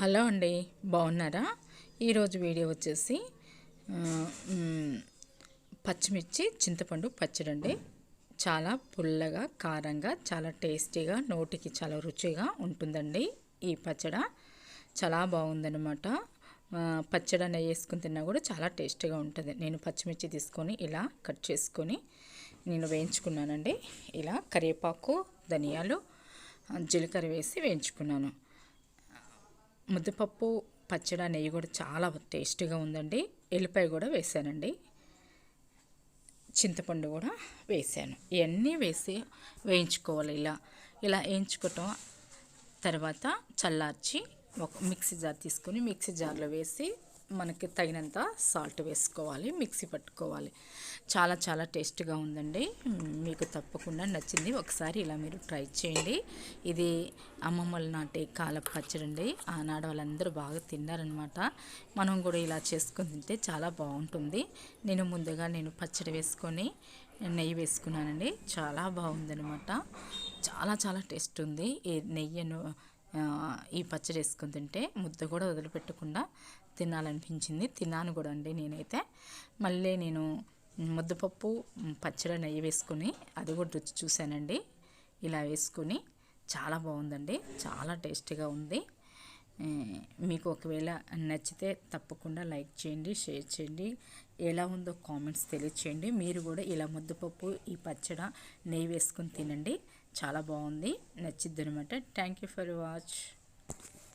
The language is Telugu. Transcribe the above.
హలో అండి బాగున్నారా? ఈరోజు వీడియో వచ్చేసి పచ్చిమిర్చి చింతపండు పచ్చడి అండి చాలా పుల్లగా కారంగా చాలా టేస్టీగా నోటికి చాలా రుచిగా ఉంటుందండి ఈ పచ్చడ. చాలా బాగుందనమాట పచ్చడి నెయ్యి వేసుకుని తిన్నా కూడా చాలా టేస్టీగా ఉంటుంది. నేను పచ్చిమిర్చి తీసుకొని ఇలా కట్ చేసుకొని నేను వేయించుకున్నానండి. ఇలా కరివేపాకు ధనియాలు జీలకర్ర వేసి వేయించుకున్నాను. ముద్దపప్పు పచ్చడి నెయ్యి కూడా చాలా టేస్టీగా ఉందండి. ఎల్లిపాయ కూడా వేసానండి. చింతపండు కూడా వేసాను. ఇవన్నీ వేసి వేయించుకోవాలి ఇలా. ఇలా వేయించుకోవటం తర్వాత చల్లార్చి ఒక మిక్సీ జార్ తీసుకొని మిక్సీ జార్లో వేసి మనకి తగినంత సాల్ట్ వేసుకోవాలి మిక్సీ పట్టుకోవాలి. చాలా చాలా టేస్ట్గా ఉందండి. మీకు తప్పకుండా నచ్చింది ఒకసారి ఇలా మీరు ట్రై చేయండి. ఇది అమ్మమ్మల నాటి కాల పచ్చడి అండి. ఆనాడు వాళ్ళందరూ బాగా తిన్నారనమాట మనం కూడా ఇలా చేసుకుని తింటే చాలా బాగుంటుంది. నేను ముందుగా నేను పచ్చడి వేసుకొని నెయ్యి వేసుకున్నానండి. చాలా బాగుందనమాట చాలా చాలా టేస్ట్ ఉంది. ఈ నెయ్యను ఈ పచ్చడి వేసుకొని తింటే ముద్ద కూడా వదిలిపెట్టకుండా తినాలనిపించింది. తిన్నాను కూడా అండి నేనైతే. మళ్ళీ నేను ముద్దపప్పు పచ్చడి నెయ్యి వేసుకొని అది కూడా రుచి చూశానండి. ఇలా వేసుకొని చాలా బాగుందండి. చాలా టేస్టీగా ఉంది. మీకు ఒకవేళ నచ్చితే తప్పకుండా లైక్ చేయండి షేర్ చేయండి. ఎలా ఉందో కామెంట్స్ తెలియచేయండి. మీరు కూడా ఇలా ముద్దపప్పు ఈ పచ్చడ నెయ్యి వేసుకుని తినండి. చాలా బాగుంది. నచ్చిద్ది అనమాట థ్యాంక్ యూ ఫర్ వాచ్